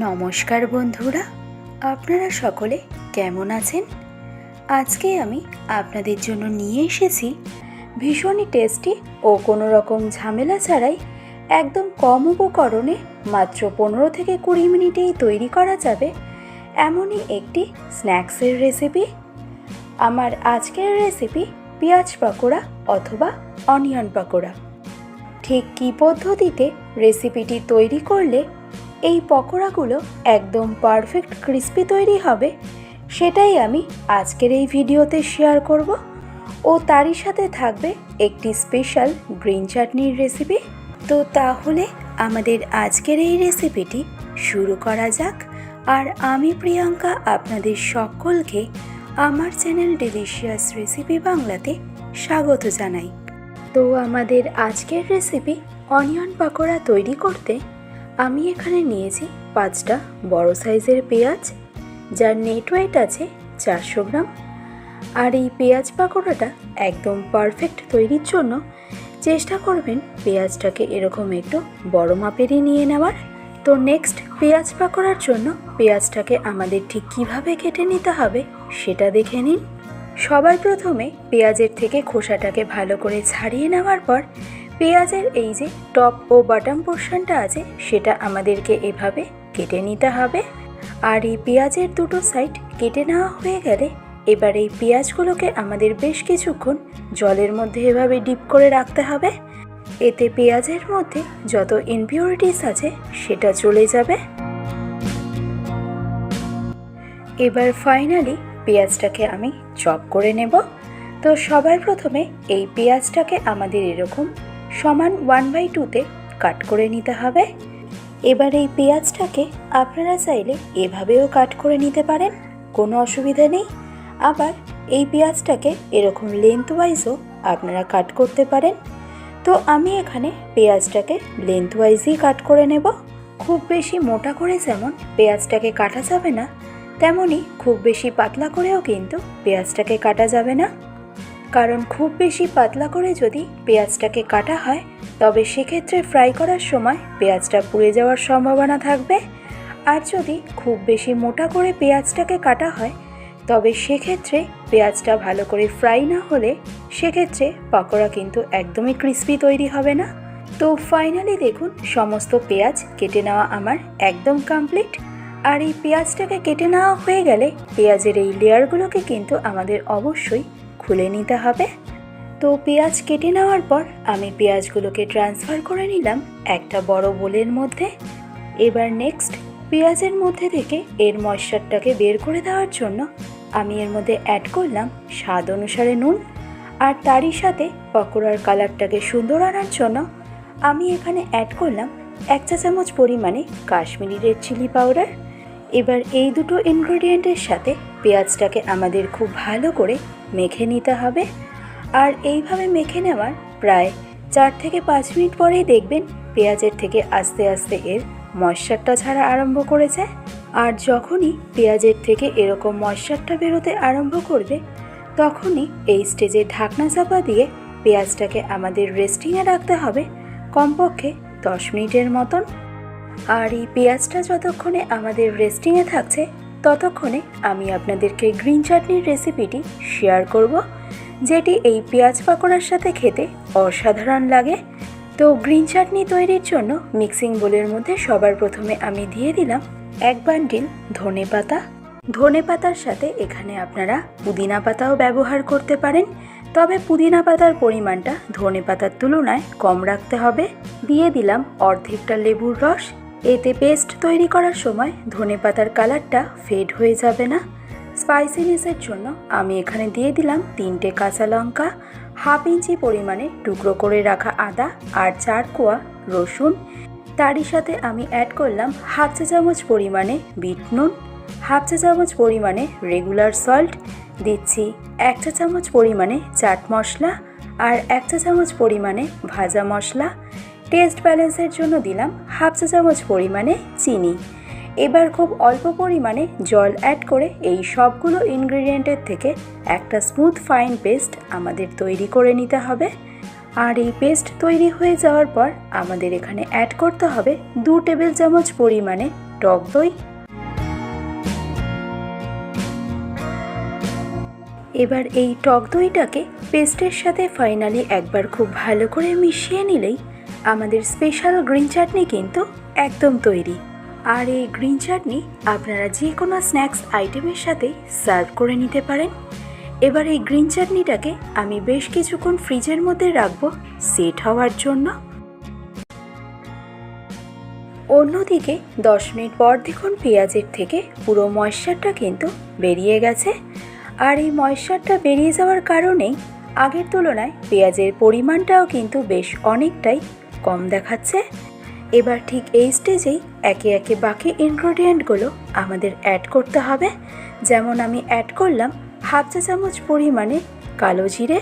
নমস্কার বন্ধুরা, আপনারা সকলে কেমন আছেন? আজকে আমি আপনাদের জন্য নিয়ে এসেছি ভীষণই টেস্টি ও কোনো রকম ঝামেলা ছাড়াই একদম কম উপকরণে মাত্র পনেরো থেকে কুড়ি মিনিটেই তৈরি করা যাবে এমনই একটি স্ন্যাক্সের রেসিপি। আমার আজকের রেসিপি পেঁয়াজ পকোড়া অথবা অনিয়ন পকোড়া। ঠিক কী পদ্ধতিতে রেসিপিটি তৈরি করলে এই পকোড়াগুলো একদম পারফেক্ট ক্রিস্পি তৈরি হবে। সেটাই আমি আজকের এই ভিডিওতে শেয়ার করব। ও তারই সাথে থাকবে একটি স্পেশাল গ্রিন চাটনির রেসিপি তো তাহলে আমাদের আজকের এই রেসিপিটি শুরু করা যাক। আর আমি প্রিয়াঙ্কা আপনাদের সকলকে আমার চ্যানেল ডেলিশিয়াস রেসিপি বাংলাতে স্বাগত জানাই। তো আমাদের আজকের রেসিপি অনিয়ন পাকোড়া তৈরি করতে আমি এখানে নিয়েছি পাঁচটা বড় সাইজের পেঁয়াজ, যার নেট ওয়েট আছে চারশো গ্রাম। আর এই পেঁয়াজ পাকোড়াটা একদম পারফেক্ট তৈরির জন্য চেষ্টা করবেন পেঁয়াজটাকে এরকম একটু বড় মাপেরই নিয়ে নেওয়ার। তো নেক্সট পেঁয়াজ পাকোড়ার জন্য পেঁয়াজটাকে আমাদের ঠিক কীভাবে কেটে নিতে হবে সেটা দেখে নিন। সবার প্রথমে পেঁয়াজের থেকে খোসাটাকে ভালো করে ছাড়িয়ে নেওয়ার পর পেঁয়াজের এই যে টপ ও বাটাম পোর্শনটা আছে, সেটা আমাদেরকে এভাবে কেটে নিতে হবে। আর এই পেঁয়াজের দুটো সাইড কেটে নেওয়া হয়ে গেলে, এবার এই পেঁয়াজগুলোকে আমাদের বেশ কিছুক্ষণ জলের মধ্যে এভাবে ডিপ করে রাখতে হবে। এতে পেঁয়াজের মধ্যে যত ইনপিউরিটিস আছে, সেটা চলে যাবে। এবার ফাইনালি পেঁয়াজটাকে আমি চপ করে নেব। তো সবার প্রথমে এই পেঁয়াজটাকে আমাদের এরকম সমান ওয়ান বাই টুতে কাট করে নিতে হবে। এবার এই পেঁয়াজটাকে আপনারা চাইলে এভাবেও কাট করে নিতে পারেন, কোনো অসুবিধা নেই। আবার এই পেঁয়াজটাকে এরকম লেন্থ ওয়াইজও আপনারা কাট করতে পারেন। তো আমি এখানে পেঁয়াজটাকে লেন্থ ওয়াইজই কাট করে নেব। খুব বেশি মোটা করে যেমন পেঁয়াজটাকে কাটা যাবে না তেমনই খুব বেশি পাতলা করেও কিন্তু পেঁয়াজটাকে কাটা যাবে না। কারণ খুব বেশি পাতলা করে যদি পেঁয়াজটাকে কাটা হয়, তবে সেক্ষেত্রে ফ্রাই করার সময় পেঁয়াজটা পুড়ে যাওয়ার সম্ভাবনা থাকবে। আর যদি খুব বেশি মোটা করে পেঁয়াজটাকে কাটা হয়, তবে সেক্ষেত্রে পেঁয়াজটা ভালো করে ফ্রাই না হলে সেক্ষেত্রে পকোড়া কিন্তু একদমই ক্রিস্পি তৈরি হবে না। তো ফাইনালি দেখুন, সমস্ত পেঁয়াজ কেটে নেওয়া আমার একদম কমপ্লিট আর এই পেঁয়াজটাকে কেটে নেওয়া হয়ে গেলে পেঁয়াজের এই লেয়ারগুলোকে কিন্তু আমাদের অবশ্যই খুলে নিতে হবে। তো পেঁয়াজ কেটে নেওয়ার পর আমি পেঁয়াজগুলোকে ট্রান্সফার করে নিলাম একটা বড় বোলের মধ্যে। এবার নেক্সট পেঁয়াজের মধ্যে থেকে এর ময়শ্চারটাকে বের করে দেওয়ার জন্য আমি এর মধ্যে অ্যাড করলাম স্বাদ অনুসারে নুন। আর তারই সাথে পকোড়ার কালারটাকে সুন্দর আনার জন্য আমি এখানে অ্যাড করলাম এক চা চামচ পরিমাণে কাশ্মীরি রেড চিলি পাউডার এবার এই দুটো ইনগ্রেডিয়েন্টের সাথে পেঁয়াজটাকে আমাদের খুব ভালো করে মেখে নিতে হবে। আর এইভাবে মেখে নেওয়ার প্রায় চার থেকে পাঁচ মিনিট পরেই দেখবেন পেঁয়াজের থেকে আস্তে আস্তে এর ময়শ্চারটা ছাড়া আরম্ভ করেছে। আর যখনই পেঁয়াজের থেকে এরকম ময়শ্চারটা বেরোতে আরম্ভ করবে, তখনই এই স্টেজে ঢাকনা চাপা দিয়ে পেঁয়াজটাকে আমাদের রেস্টিংয়ে রাখতে হবে কমপক্ষে দশ মিনিটের মতন। আর এই পেঁয়াজটা যতক্ষণে আমাদের রেস্টিংয়ে থাকছে ততক্ষণে আমি আপনাদেরকে গ্রিন চাটনির রেসিপিটি শেয়ার করব, যেটি এই পেঁয়াজ পাকোড়ার সাথে খেতে অসাধারণ লাগে। তো গ্রিন চাটনি তৈরির জন্য মিক্সিং বোলের মধ্যে সবার প্রথমে আমি দিয়ে দিলাম এক বান্ডিল ধনে পাতা। ধনে পাতার সাথে এখানে আপনারা পুদিনা পাতাও ব্যবহার করতে পারেন, তবে পুদিনা পাতার পরিমাণটা ধনে পাতার তুলনায় কম রাখতে হবে। দিয়ে দিলাম অর্ধেকটা লেবুর রস এতে পেস্ট তৈরি করার সময় ধনে পাতার কালারটা ফেড হয়ে যাবে না। স্পাইসিনেসের জন্য আমি এখানে দিয়ে দিলাম তিনটে কাঁচা লঙ্কা, হাফ ইঞ্চি পরিমাণে টুকরো করে রাখা আদা আর চার কোয়া রসুন। তারই সাথে আমি অ্যাড করলাম হাফ চা চামচ পরিমাণে বিট নুন, হাফ চা চামচ পরিমাণে রেগুলার সল্ট দিচ্ছি এক চা চামচ পরিমাণে চাট মশলা আর এক চা চামচ পরিমাণে ভাজা মশলা। টেস্ট ব্যালেন্সের জন্য দিলাম হাফ চা চামচ পরিমাণে চিনি। এবার খুব অল্প পরিমাণে জল অ্যাড করে এই সবগুলো ইনগ্রিডিয়েন্টের থেকে একটা স্মুথ ফাইন পেস্ট আমাদের তৈরি করে নিতে হবে। আর এই পেস্ট তৈরি হয়ে যাওয়ার পর আমাদের এখানে অ্যাড করতে হবে দু টেবিল চামচ পরিমাণে টক দই। এবার এই টক দইটাকে পেস্টের সাথে ফাইনালি একবার খুব ভালো করে মিশিয়ে নিলেই আমাদের স্পেশাল গ্রিন চাটনি কিন্তু একদম তৈরি। আর এই গ্রিন চাটনি আপনারা যে কোনো স্ন্যাক্স আইটেমের সাথে সার্ভ করে নিতে পারেন। এবার এই গ্রিন চাটনিটাকে আমি বেশ কিছুক্ষণ ফ্রিজের মধ্যে রাখব সেট হওয়ার জন্য। অন্যদিকে দশ মিনিট পর দেখুন পেঁয়াজের থেকে পুরো ময়েশ্চারটা কিন্তু বেরিয়ে গেছে। আর এই ময়েশ্চারটা বেরিয়ে যাওয়ার কারণেই আগের তুলনায় পেঁয়াজের পরিমাণটাও কিন্তু বেশ অনেকটাই কম দেখাচ্ছে। এবার ঠিক এই স্টেজেই একে একে বাকি ইনগ্রেডিয়েন্টগুলো আমাদের অ্যাড করতে হবে। যেমন আমি অ্যাড করলাম হাফ চা চামচ পরিমাণে কালো জিরে।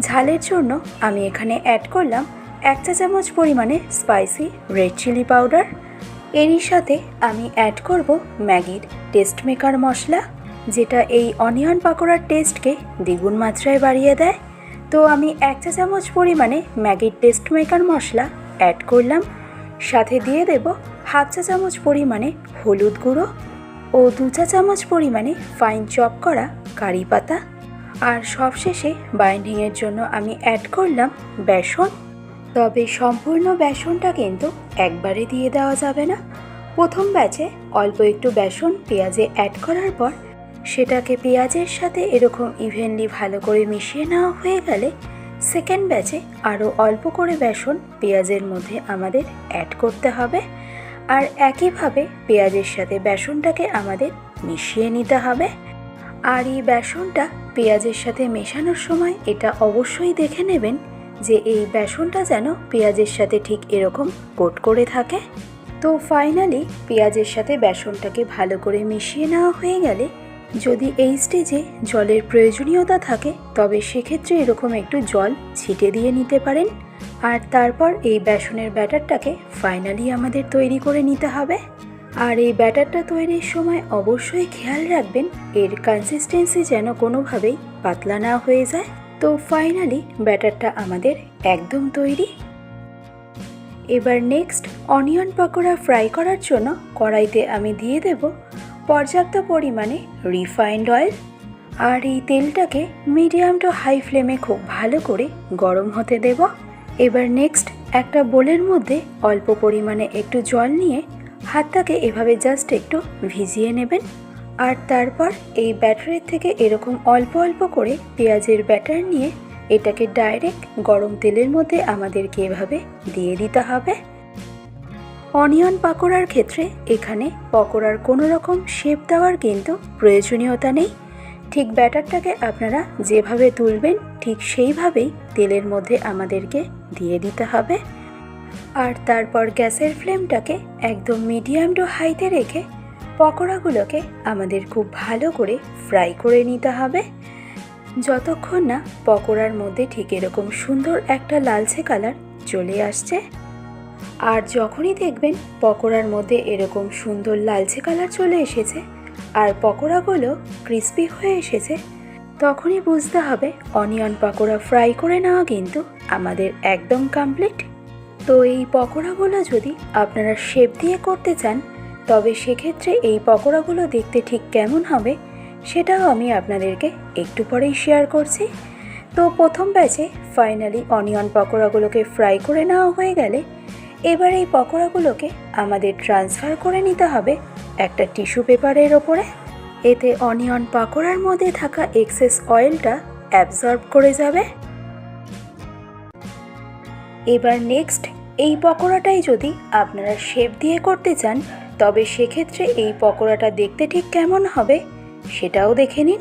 ঝালের জন্য আমি এখানে অ্যাড করলাম এক চা চামচ পরিমাণে স্পাইসি রেড চিলি পাউডার এরই সাথে আমি অ্যাড করব ম্যাগির টেস্ট মেকার মশলা, যেটা এই অনিয়ন পাকোড়ার টেস্টকে দ্বিগুণ মাত্রায় বাড়িয়ে দেয়। তো আমি এক চা চামচ পরিমাণে ম্যাগির টেস্ট মেকার মশলা অ্যাড করলাম। সাথে দিয়ে দেব হাফ চা চামচ পরিমাণে হলুদ গুঁড়ো ও দু চা চামচ পরিমাণে ফাইন চপ করা কারি পাতা। আর সবশেষে বাইন্ডিংয়ের জন্য আমি অ্যাড করলাম বেসন। তবে সম্পূর্ণ বেসনটা কিন্তু একবারে দিয়ে দেওয়া যাবে না। প্রথম ব্যাচে অল্প একটু বেসন পেঁয়াজে অ্যাড করার পর সেটাকে পেঁয়াজের সাথে এরকম ইভেনলি ভালো করে মিশিয়ে নেওয়া হয়ে গেলে সেকেন্ড ব্যাচে আরও অল্প করে বেসন পেঁয়াজের মধ্যে আমাদের অ্যাড করতে হবে। আর একইভাবে পেঁয়াজের সাথে বেসনটাকে আমাদের মিশিয়ে নিতে হবে। আর এই বেসনটা পেঁয়াজের সাথে মেশানোর সময় এটা অবশ্যই দেখে নেবেন যে এই বেসনটা যেন পেঁয়াজের সাথে ঠিক এরকম কোট করে থাকে। তো ফাইনালি পেঁয়াজের সাথে বেসনটাকে ভালো করে মিশিয়ে নেওয়া হয়ে গেলে যদি এই স্টেজে জলের প্রয়োজনীয়তা থাকে, তবে সেক্ষেত্রে এরকম একটু জল ছিটে দিয়ে নিতে পারেন। আর তারপর এই বেসনের ব্যাটারটাকে ফাইনালি আমাদের তৈরি করে নিতে হবে। আর এই ব্যাটারটা তৈরির সময় অবশ্যই খেয়াল রাখবেন, এর কনসিস্টেন্সি যেন কোনোভাবেই পাতলা না হয়ে যায়। তো ফাইনালি ব্যাটারটা আমাদের একদম তৈরি। এবার নেক্সট অনিয়ন পকোড়া ফ্রাই করার জন্য কড়াইতে আমি দিয়ে দেব পর্যাপ্ত পরিমাণে রিফাইন্ড অয়েল আর এই তেলটাকে মিডিয়াম টু হাই ফ্লেমে খুব ভালো করে গরম হতে দেব। এবার নেক্সট একটা বোলের মধ্যে অল্প পরিমাণে একটু জল নিয়ে হাতটাকে এভাবে জাস্ট একটু ভিজিয়ে নেবেন। আর তারপর এই ব্যাটারের থেকে এরকম অল্প অল্প করে পেঁয়াজের ব্যাটার নিয়ে এটাকে ডাইরেক্ট গরম তেলের মধ্যে আমাদেরকে এভাবে দিয়ে দিতে হবে। অনিয়ন পাকোড়ার ক্ষেত্রে এখানে পকোড়ার কোনো রকম শেপ দেওয়ার কিন্তু প্রয়োজনীয়তা নেই। ঠিক ব্যাটারটাকে আপনারা যেভাবে তুলবেন, ঠিক সেইভাবেই তেলের মধ্যে আমাদেরকে দিয়ে দিতে হবে। আর তারপর গ্যাসের ফ্লেমটাকে একদম মিডিয়াম টু হাইতে রেখে পকোড়াগুলোকে আমাদের খুব ভালো করে ফ্রাই করে নিতে হবে। যতক্ষণ না পকোড়ার মধ্যে ঠিক এরকম সুন্দর একটা লালচে কালার চলে আসছে আর যখনই দেখবেন পকোড়ার মধ্যে এরকম সুন্দর লালচে কালার চলে এসেছে আর পকোড়াগুলো ক্রিস্পি হয়ে এসেছে, তখনই বুঝতে হবে অনিয়ন পকোড়া ফ্রাই করে নেওয়া কিন্তু আমাদের একদম কমপ্লিট তো এই পকোড়াগুলো যদি আপনারা শেপ দিয়ে করতে চান, তবে সেক্ষেত্রে এই পকোড়াগুলো দেখতে ঠিক কেমন হবে সেটাও আমি আপনাদেরকে একটু পরেই শেয়ার করছি। তো প্রথম ব্যাচে ফাইনালি অনিয়ন পকোড়াগুলোকে ফ্রাই করে নেওয়া হয়ে গেলে এবার এই পকোড়াগুলোকে আমাদের ট্রান্সফার করে নিতে হবে একটা টিস্যু পেপারের ওপরে। এতে অনিয়ন পাকোড়ার মধ্যে থাকা এক্সেস অয়েলটা অ্যাবজর্ব করে যাবে। এবার নেক্সট এই পকোড়াটাই যদি আপনারা শেপ দিয়ে করতে চান, তবে সেক্ষেত্রে এই পকোড়াটা দেখতে ঠিক কেমন হবে সেটাও দেখে নিন।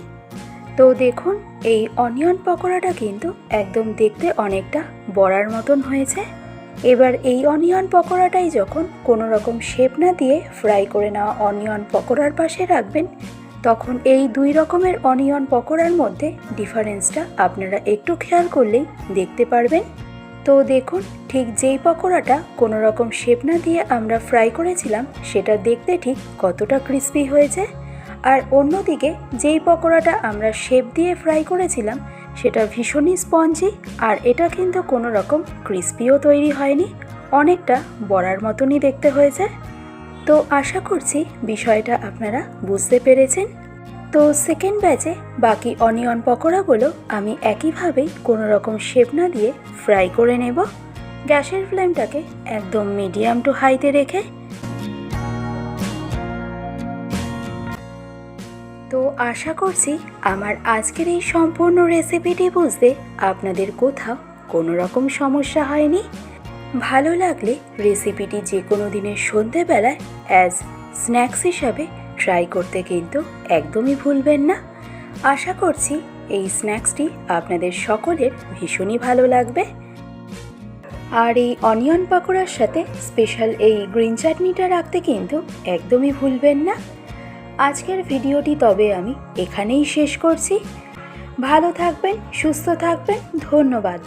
তো দেখুন, এই অনিয়ন পকোড়াটা কিন্তু একদম দেখতে অনেকটা বড়ার মতন হয়েছে। এবার এই অনিয়ন পকোড়াটাই যখন কোনো রকম শেপ না দিয়ে ফ্রাই করে নেওয়া অনিয়ন পকোড়ার পাশে রাখবেন, তখন এই দুই রকমের অনিয়ন পকোড়ার মধ্যে ডিফারেন্সটা আপনারা একটু খেয়াল করলেই দেখতে পারবেন। তো দেখুন, ঠিক যেই পকোড়াটা কোনো রকম শেপ না দিয়ে আমরা ফ্রাই করেছিলাম, সেটা দেখতে ঠিক কতটা ক্রিস্পি হয়েছে। আর অন্যদিকে, যেই পকোড়াটা আমরা শেপ দিয়ে ফ্রাই করেছিলাম সেটা ভীষণই স্পঞ্জি আর এটা কিন্তু কোনো রকম ক্রিস্পিও তৈরি হয়নি, অনেকটা বড়ার মতনই দেখতে হয়েছে। তো আশা করছি বিষয়টা আপনারা বুঝতে পেরেছেন। তো সেকেন্ড ব্যাচে বাকি অনিয়ন পকোড়াগুলো আমি একইভাবেই কোনো রকম শেপ না দিয়ে ফ্রাই করে নেব। গ্যাসের ফ্লেমটাকে একদম মিডিয়াম টু হাইতে রেখে তো আশা করছি আমার আজকের এই সম্পূর্ণ রেসিপিটি বুঝতে আপনাদের কোথাও কোনো রকম সমস্যা হয়নি। ভালো লাগলে রেসিপিটি যে কোনো দিনের সন্ধেবেলায় অ্যাজ স্ন্যাক্স হিসাবে ট্রাই করতে কিন্তু একদমই ভুলবেন না। আশা করছি এই স্ন্যাক্সটি আপনাদের সকলের ভীষণই ভালো লাগবে। আর এই অনিয়ন পাকোড়ার সাথে স্পেশাল এই গ্রিন চাটনিটা রাখতে কিন্তু একদমই ভুলবেন না। আজকের ভিডিওটি তবে আমি এখানেই শেষ করছি। ভালো থাকবেন সুস্থ থাকবেন ধন্যবাদ।